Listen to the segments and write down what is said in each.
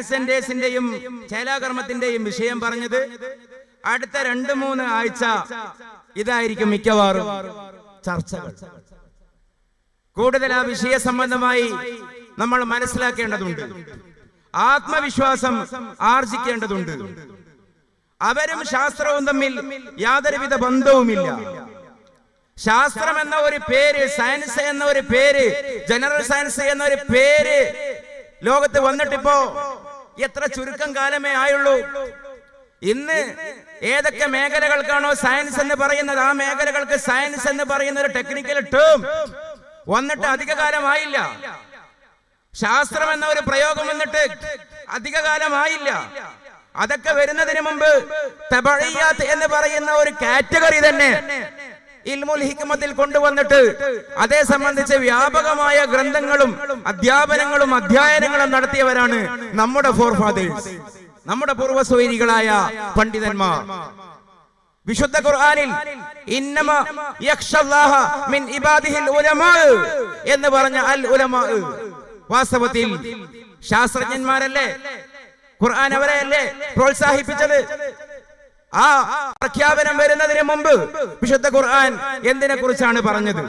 ട്രാൻസ്ജെൻഡേഴ്സിന്റെയും ചേലാകർമ്മത്തിന്റെയും വിഷയം പറഞ്ഞത് അടുത്ത രണ്ട് മൂന്ന് ആഴ്ച ഇതായിരിക്കും മിക്കവാറും ചർച്ചകൾ. കൂടുതൽ ആ വിഷയ സംബന്ധമായി നമ്മൾ മനസ്സിലാക്കേണ്ടതുണ്ട്. ആത്മവിശ്വാസം ആർജിക്കേണ്ടതുണ്ട്. അവരും ശാസ്ത്രവും തമ്മിൽ യാതൊരുവിധ ബന്ധവുമില്ല. ശാസ്ത്രം എന്ന ഒരു പേര് സയൻസ് എന്ന ഒരു പേര് ജനറൽ സയൻസ് എന്ന ഒരു പേര് ലോകത്ത് വന്നിട്ടിപ്പോ എത്ര ചുരുക്കം കാലമേ ആയുള്ളൂ. ഇന്ന് ഏതൊക്കെ മേഖലകൾക്കാണോ സയൻസ് എന്ന് പറയുന്നത്? ആ മേഖലകൾക്ക് സയൻസ് എന്ന് പറയുന്ന ഒരു ടെക്നിക്കൽ ടേം വന്നിട്ട് അധിക കാലമായില്ല ശാസ്ത്രം എന്ന ഒരു പ്രയോഗം വന്നിട്ട് അധിക കാലമായില്ല അതൊക്കെ വരുന്നതിന് മുമ്പ് എന്ന് പറയുന്ന ഒരു കാറ്റഗറി തന്നെ. ഇൽമുൽ ഹിക്മത്തിൽ കൊണ്ടുവന്നിട്ട് അതേ സംബന്ധിച്ച് വ്യാപകമായ ഗ്രന്ഥങ്ങളും അധ്യാപനങ്ങളും അധ്യയനങ്ങളും നടത്തിയവരാണ് നമ്മുടെ ഫോർ ഫാദേഴ്സ് നമ്മുടെ പൂർവസ്വൈരികളായ പണ്ഡിതന്മാർ. വിശുദ്ധ ഖുർആനിൽ ഇന്നമ യഖ്ഷല്ലാഹ മിൻ ഇബാദിഹിൽ ഉലമാ എന്ന് പറഞ്ഞ അൽ ഉലമാ. വാസ്തവത്തിൽ ശാസ്ത്രജ്ഞന്മാരല്ലേ? ഖുർആൻ അവരെയല്ലേ പ്രോത്സാഹിപ്പിച്ചത്? ആ പ്രഖ്യാപനം വരുന്നതിന് മുമ്പ് വിശുദ്ധ ഖുർആൻ എന്തിനെ കുറിച്ചാണ് പറഞ്ഞത്?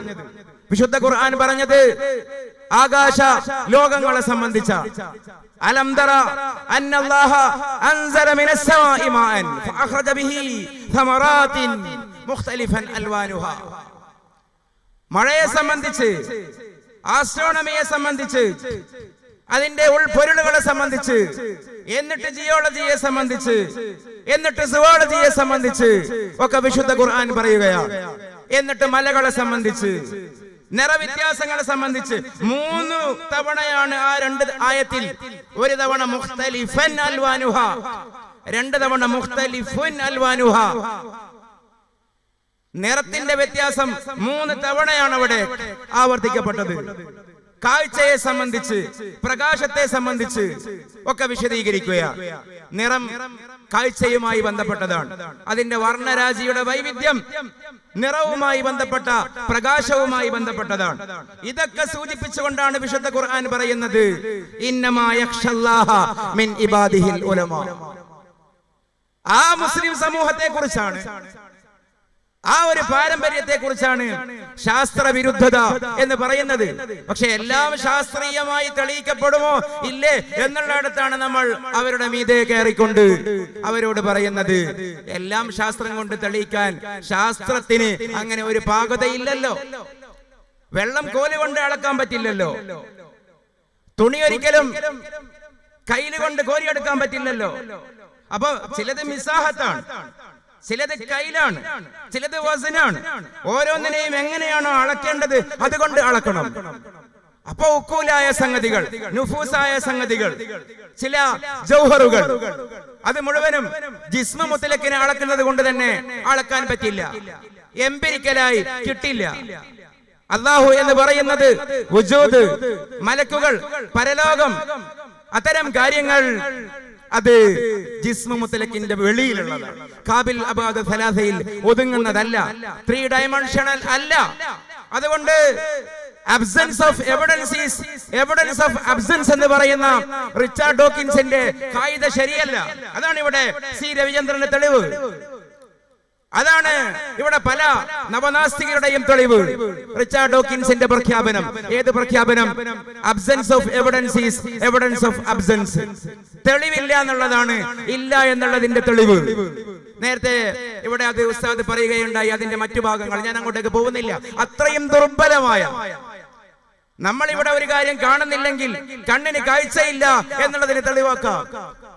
വിശുദ്ധ ഖുർആൻ പറഞ്ഞത് ആകാശ ലോകങ്ങളെ സംബന്ധിച്ച അന്നല്ലാഹ മിനസ് ബിഹി മഴയെ സംബന്ധിച്ച് ആസ്ട്രോണമിയെ സംബന്ധിച്ച് അതിന്റെ ഉൾപൊരുളുകളെ സംബന്ധിച്ച് എന്നിട്ട് ജിയോളജിയെ സംബന്ധിച്ച് എന്നിട്ട് സുവോളജിയെ സംബന്ധിച്ച് ഒക്കെ വിശുദ്ധ ഖുർആൻ പറയുകയാണ് എന്നിട്ട് മലകളെ സംബന്ധിച്ച് നിറവ്യത്യാസങ്ങളെ സംബന്ധിച്ച് മൂന്ന് തവണയാണ് ആ രണ്ട് ആയത്തിൽ ഒരു തവണ മുഖ്തലിഫൻ അൽവാനുഹ രണ്ട് തവണ മുഖ്തലിഫുൻ അൽവാനുഹ. നിറത്തിന്റെ വ്യത്യാസം മൂന്ന് തവണയാണ് അവിടെ ആവർത്തിക്കപ്പെട്ടത്. കാഴ്ചയെ സംബന്ധിച്ച് പ്രകാശത്തെ സംബന്ധിച്ച് ഒക്കെ വിശദീകരിക്കുകയാണ് നിറം കാഴ്ചയുമായി ബന്ധപ്പെട്ടതാണ്. അതിന്റെ വർണരാജിയുടെ വൈവിധ്യം നിറവുമായി ബന്ധപ്പെട്ട പ്രകാശവുമായി ബന്ധപ്പെട്ടതാണ്. ഇതൊക്കെ സൂചിപ്പിച്ചുകൊണ്ടാണ് വിശുദ്ധ ഖുർആൻ പറയുന്നത് ഇന്നമായ മിൻ ഇബാദിഹിൽ ഉലമ. ആ മുസ്ലിം സമൂഹത്തെ കുറിച്ചാണ് ആ ഒരു പാരമ്പര്യത്തെ കുറിച്ചാണ് ശാസ്ത്രവിരുദ്ധത എന്ന് പറയുന്നത്. പക്ഷെ എല്ലാം ശാസ്ത്രീയമായി തെളിയിക്കപ്പെടുമോ? ഇല്ലേ? എന്നുള്ളിടത്താണ് നമ്മൾ അവരുടെ മീതെ കയറിക്കൊണ്ട് അവരോട് പറയുന്നത്. എല്ലാം ശാസ്ത്രം കൊണ്ട് തെളിയിക്കാൻ ശാസ്ത്രത്തിന് അങ്ങനെ ഒരു പാകതയില്ലല്ലോ വെള്ളം കോൽ കൊണ്ട് അളക്കാൻ പറ്റില്ലല്ലോ. തുണി ഒരിക്കലും കയ്യിൽ കൊണ്ട് കോരിയെടുക്കാൻ പറ്റില്ലല്ലോ. അപ്പൊ ചിലത് മിസാഹത്താണ് ചിലത് കയ്യിലാണ് ചിലത് വസനാണ്. ഓരോന്നിനെയും എങ്ങനെയാണോ അളക്കേണ്ടത് അതുകൊണ്ട് അളക്കണം. അപ്പൊ ഉക്കൂലായ സംഗതികൾ നുഫൂസായ സംഗതികൾ ചില ജൗഹറുകൾ അത് മുഴുവനും ജിസ്മ മുത്തലക്കിനെ അളക്കുന്നത് കൊണ്ട് തന്നെ അളക്കാൻ പറ്റില്ല. എംപിരിക്കലായി കിട്ടില്ല. അള്ളാഹു എന്ന് പറയുന്നത് മലക്കുകൾ പരലോകം അത്തരം കാര്യങ്ങൾ അത് ജിസ്മുത്തലക്കിന്റെ വെളിയിലുള്ളതാണ്. കാബിൽ അബാദ് ഫലാസയിൽ ഒതുങ്ങുന്നതല്ല ത്രീ ഡയമെൻഷണൽ അല്ല. അതുകൊണ്ട് absence of evidence evidence of absence എന്ന് പറയുന്ന റിച്ചാർഡ് ഡോക്കിൻസിന്റെ കായിക ശരിയല്ല. അതാണ് ഇവിടെ സി രവിചന്ദ്രന്റെ തെളിവ്. അതാണ് ഇവിടെ പല നവനാസ്തികരുടെയും തെളിവ്. റിച്ചാർഡ് ഡോക്കിൻസിന്റെ പ്രഖ്യാപനം. ഏത് പ്രഖ്യാപനം? Absence of evidence is evidence of absence തെളിവില്ല എന്നുള്ളതാണ്. ഇല്ല എന്നുള്ളതിന്റെ തെളിവ്. നേരത്തെ ഇവിടെ അത് ഉസ്താദ് പറയുകയുണ്ടായി അതിന്റെ മറ്റു ഭാഗങ്ങൾ. ഞാൻ അങ്ങോട്ടേക്ക് പോകുന്നില്ല. അത്രയും ദുർബലമായ നമ്മൾ ഇവിടെ ഒരു കാര്യം കാണുന്നില്ലെങ്കിൽ കണ്ണിന് കാഴ്ചയില്ല എന്നുള്ളതിന് തെളിവാക്കാം.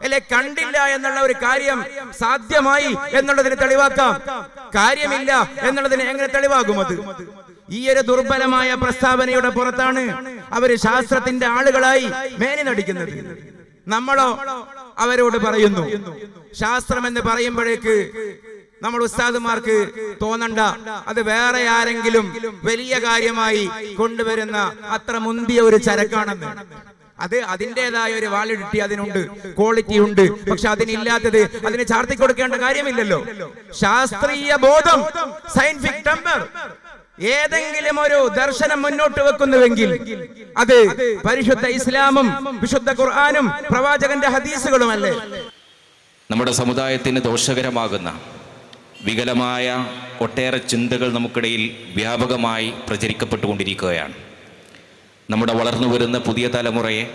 അല്ലെ കണ്ടില്ല എന്നുള്ള ഒരു കാര്യം സാധ്യമായി എന്നുള്ളതിന് തെളിവാക്കാം. കാര്യമില്ല എന്നുള്ളതിന് എങ്ങനെ തെളിവാകും അത്? ഈ ഒരു ദുർബലമായ പ്രസ്താവനയുടെ പുറത്താണ് അവർ ശാസ്ത്രത്തിന്റെ ആളുകളായി മേനിനടിക്കുന്നത് നമ്മളോ അവരോട് പറയുന്നു ശാസ്ത്രം എന്ന് പറയുമ്പോഴേക്ക് നമ്മൾ ഉസ്താദുമാർക്ക് തോന്നണ്ട. അത് വേറെ ആരെങ്കിലും വലിയ കാര്യമായി കൊണ്ടുവരുന്ന അത്ര മുന്തിയ ഒരു ചരക്കാണെന്ന്. അത് അതിന്റെതായ ഒരു വാലിഡിറ്റി അതിനുണ്ട്. ക്വാളിറ്റി ഉണ്ട്. പക്ഷെ അതിനില്ലാത്തത് അതിന് ചാർത്തി കൊടുക്കേണ്ട കാര്യമില്ലല്ലോ. ശാസ്ത്രീയ ബോധം സയന്റിഫിക് ടെമ്പർ ഏതെങ്കിലും ഒരു ദർശനം മുന്നോട്ട് വെക്കുന്നുവെങ്കിൽ അത് പരിശുദ്ധ ഇസ്ലാമും വിശുദ്ധ ഖുർആാനും പ്രവാചകന്റെ ഹദീസുകളും അല്ലേ നമ്മുടെ സമുദായത്തിന് ദോഷകരമാകുന്ന വികലമായ ഒട്ടേറെ ചിന്തകൾ നമുക്കിടയിൽ വ്യാപകമായി പ്രചരിക്കപ്പെട്ടുകൊണ്ടിരിക്കുകയാണ്. നമ്മുടെ വളർന്നു വരുന്ന പുതിയ തലമുറയെ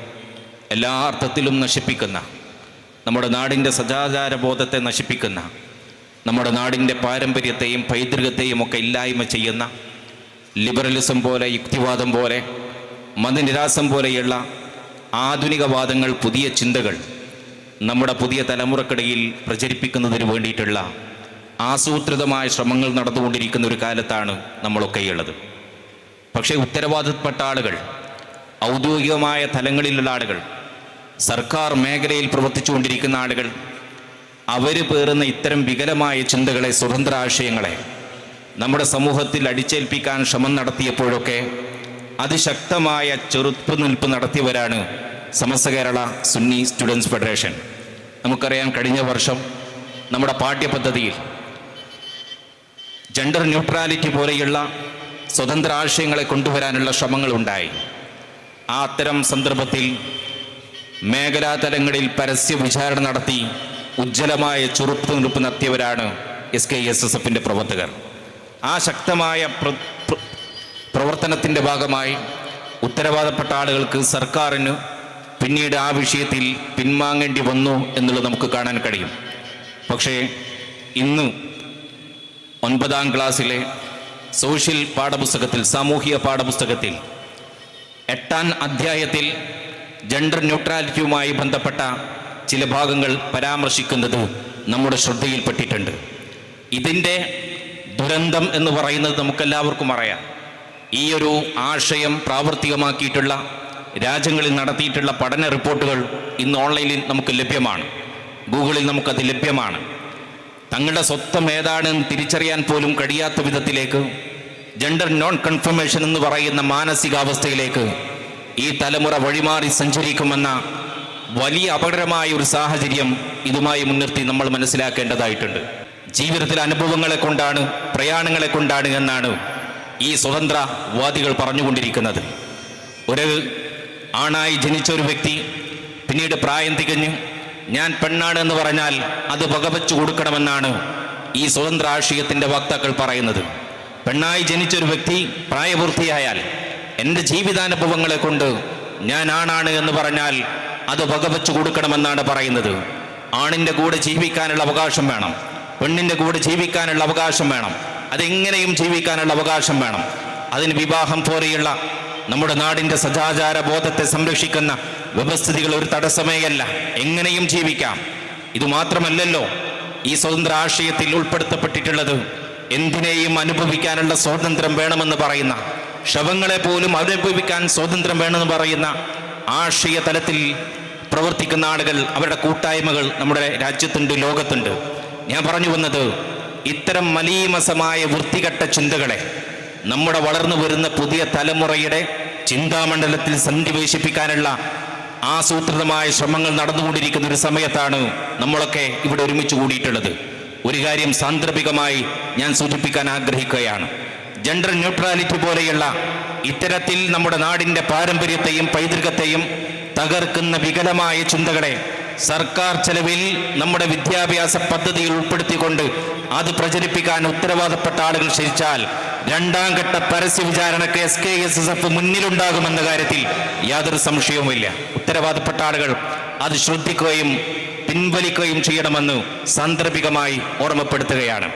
എല്ലാ അർത്ഥത്തിലും നശിപ്പിക്കുന്ന നമ്മുടെ നാടിന്റെ സദാചാരബോധത്തെ നശിപ്പിക്കുന്ന നമ്മുടെ നാടിന്റെ പാരമ്പര്യത്തെയും പൈതൃകത്തെയും ഒക്കെ ഇല്ലായ്മ ചെയ്യുന്ന ലിബറലിസം പോലെ യുക്തിവാദം പോലെ മതനിരാസം പോലെയുള്ള ആധുനികവാദങ്ങൾ പുതിയ ചിന്തകൾ നമ്മുടെ പുതിയ തലമുറക്കിടയിൽ പ്രചരിപ്പിക്കുന്നതിന് വേണ്ടിയിട്ടുള്ള ആസൂത്രിതമായ ശ്രമങ്ങൾ നടന്നുകൊണ്ടിരിക്കുന്ന ഒരു കാലത്താണ് നമ്മളൊക്കെയുള്ളത്. പക്ഷേ ഉത്തരവാദിത്തപ്പെട്ട ആളുകൾ ഔദ്യോഗികമായ തലങ്ങളിലുള്ള ആളുകൾ സർക്കാർ മേഖലയിൽ പ്രവർത്തിച്ചുകൊണ്ടിരിക്കുന്ന ആളുകൾ അവർ പേറുന്ന ഇത്തരം വികലമായ ചിന്തകളെ സ്വതന്ത്ര ആശയങ്ങളെ നമ്മുടെ സമൂഹത്തിൽ അടിച്ചേൽപ്പിക്കാൻ ശ്രമം നടത്തിയപ്പോഴൊക്കെ അതിശക്തമായ ചെറുപ്പ് നിൽപ്പ് നടത്തിയവരാണ് സമസ്ത കേരള സുന്നി സ്റ്റുഡൻസ് ഫെഡറേഷൻ. നമുക്കറിയാം കഴിഞ്ഞ വർഷം നമ്മുടെ പാഠ്യപദ്ധതിയിൽ ജെൻഡർ ന്യൂട്രാലിറ്റി പോലെയുള്ള സ്വതന്ത്ര ആശയങ്ങളെ കൊണ്ടുവരാനുള്ള ശ്രമങ്ങളുണ്ടായി. ആ അത്തരം സന്ദർഭത്തിൽ മേഖലാതലങ്ങളിൽ പരസ്യ വിചാരണ നടത്തി ഉജ്ജ്വലമായ ചെറുത്തുനിൽപ്പ് നടത്തിയവരാണ് എസ് കെ എസ് എസ് എഫിന്റെ പ്രവർത്തകർ. ആ ശക്തമായ പ്ര പ്ര- പ്രവർത്തനത്തിന്റെ ഭാഗമായി ഉത്തരവാദപ്പെട്ട ആളുകൾക്ക് സർക്കാരിന് പിന്നീട് ആ വിഷയത്തിൽ പിൻവാങ്ങേണ്ടി വന്നു എന്നുള്ളത് നമുക്ക് കാണാൻ കഴിയും. പക്ഷേ ഇന്ന് ഒൻപതാം ക്ലാസ്സിലെ സോഷ്യൽ പാഠപുസ്തകത്തിൽ സാമൂഹിക പാഠപുസ്തകത്തിൽ എട്ടാം അധ്യായത്തിൽ ജെൻഡർ ന്യൂട്രാലിറ്റിയുമായി ബന്ധപ്പെട്ട ചില ഭാഗങ്ങൾ പരാമർശിക്കുന്നത് നമ്മുടെ ശ്രദ്ധയിൽപ്പെട്ടിട്ടുണ്ട്. ഇതിന്റെ ദുരന്തം എന്ന് പറയുന്നത് നമുക്കെല്ലാവർക്കും അറിയാം. ഈ ഒരു ആശയം പ്രാവർത്തികമാക്കിയിട്ടുള്ള രാജ്യങ്ങളിൽ നടത്തിയിട്ടുള്ള പഠന റിപ്പോർട്ടുകൾ ഇന്ന് ഓൺലൈനിൽ നമുക്ക് ലഭ്യമാണ്. ഗൂഗിളിൽ നമുക്കത് ലഭ്യമാണ്. തങ്ങളുടെ സ്വത്വം ഏതാണെന്ന് തിരിച്ചറിയാൻ പോലും കഴിയാത്ത വിധത്തിലേക്ക് ജെൻഡർ നോൺ കൺഫർമേഷൻ എന്ന് പറയുന്ന മാനസികാവസ്ഥയിലേക്ക് ഈ തലമുറ വഴിമാറി സഞ്ചരിക്കുമെന്ന വലിയ അപകടമായ ഒരു സാഹചര്യം ഇതുമായി മുൻനിർത്തി നമ്മൾ മനസ്സിലാക്കേണ്ടതായിട്ടുണ്ട്. ജീവിതത്തിലെ അനുഭവങ്ങളെ കൊണ്ടാണ് പ്രയാണങ്ങളെ കൊണ്ടാണ് എന്നാണ് ഈ സ്വതന്ത്രവാദികൾ പറഞ്ഞുകൊണ്ടിരിക്കുന്നത്. ഒരു ആണായി ജനിച്ച ഒരു വ്യക്തി പിന്നീട് പ്രായം തികഞ്ഞ് ഞാൻ പെണ്ണാണ് എന്ന് പറഞ്ഞാൽ അത് പകവച്ചു കൊടുക്കണമെന്നാണ് ഈ സ്വതന്ത്ര ആശയത്തിന്റെ വക്താക്കൾ പറയുന്നത്. പെണ്ണായി ജനിച്ചൊരു വ്യക്തി പ്രായപൂർത്തിയായാൽ എന്റെ ജീവിതാനുഭവങ്ങളെ കൊണ്ട് ഞാൻ ആണാണ് എന്ന് പറഞ്ഞാൽ അത് വകവെച്ചു കൊടുക്കണമെന്നാണ് പറയുന്നത്. ആണിന്റെ കൂടെ ജീവിക്കാനുള്ള അവകാശം വേണം. പെണ്ണിന്റെ കൂടെ ജീവിക്കാനുള്ള അവകാശം വേണം. അതെങ്ങനെയും ജീവിക്കാനുള്ള അവകാശം വേണം. അതിന് വിവാഹം പോലെയുള്ള നമ്മുടെ നാടിന്റെ സദാചാര ബോധത്തെ സംരക്ഷിക്കുന്ന വ്യവസ്ഥിതികൾ ഒരു തടസ്സമേയല്ല. എങ്ങനെയും ജീവിക്കാം. ഇത് മാത്രമല്ലല്ലോ ഈ സ്വതന്ത്ര ആശയത്തിൽ ഉൾപ്പെടുത്തപ്പെട്ടിട്ടുള്ളത്. എന്തിനേയും അനുഭവിക്കാനുള്ള സ്വാതന്ത്ര്യം വേണമെന്ന് പറയുന്ന ശവങ്ങളെ പോലും അനുഭവിക്കാൻ സ്വാതന്ത്ര്യം വേണമെന്ന് പറയുന്ന ആശയ തലത്തിൽ പ്രവർത്തിക്കുന്ന ആളുകൾ അവരുടെ കൂട്ടായ്മകൾ നമ്മുടെ രാജ്യത്തുണ്ട് ലോകത്തുണ്ട്. ഞാൻ പറഞ്ഞു വന്നത് ഇത്തരം മലീമസമായ വൃത്തികെട്ട ചിന്തകളെ നമ്മുടെ വളർന്നു വരുന്ന പുതിയ തലമുറയുടെ ചിന്താമണ്ഡലത്തിൽ സന്നിവേശിപ്പിക്കാനുള്ള ആസൂത്രിതമായ ശ്രമങ്ങൾ നടന്നുകൊണ്ടിരിക്കുന്ന ഒരു സമയത്താണ് നമ്മളൊക്കെ ഇവിടെ ഒരുമിച്ച് കൂടിയിട്ടുള്ളത്. ഒരു കാര്യം സാന്ദർഭികമായി ഞാൻ സൂചിപ്പിക്കാൻ ആഗ്രഹിക്കുകയാണ്. ജെൻഡർ ന്യൂട്രാലിറ്റി പോലെയുള്ള ഇത്തരത്തിൽ നമ്മുടെ നാടിന്റെ പാരമ്പര്യത്തെയും പൈതൃകത്തെയും തകർക്കുന്ന വികലമായ ചിന്തകളെ സർക്കാർ ചെലവിൽ നമ്മുടെ വിദ്യാഭ്യാസ പദ്ധതിയിൽ ഉൾപ്പെടുത്തിക്കൊണ്ട് അത് പ്രചരിപ്പിക്കാൻ ഉത്തരവാദപ്പെട്ട ആളുകൾ ക്ഷണിച്ചാൽ രണ്ടാം ഘട്ട പരസ്യ വിചാരണക്ക് S K S S F മുന്നിലുണ്ടാകുമെന്ന കാര്യത്തിൽ യാതൊരു സംശയവുമില്ല. ഉത്തരവാദപ്പെട്ട ആളുകൾ അത് ശ്രദ്ധിക്കുകയും പിൻവലിക്കുകയും ചെയ്യണമെന്ന് സാന്ദർഭികമായി ഓർമ്മപ്പെടുത്തുകയാണ്.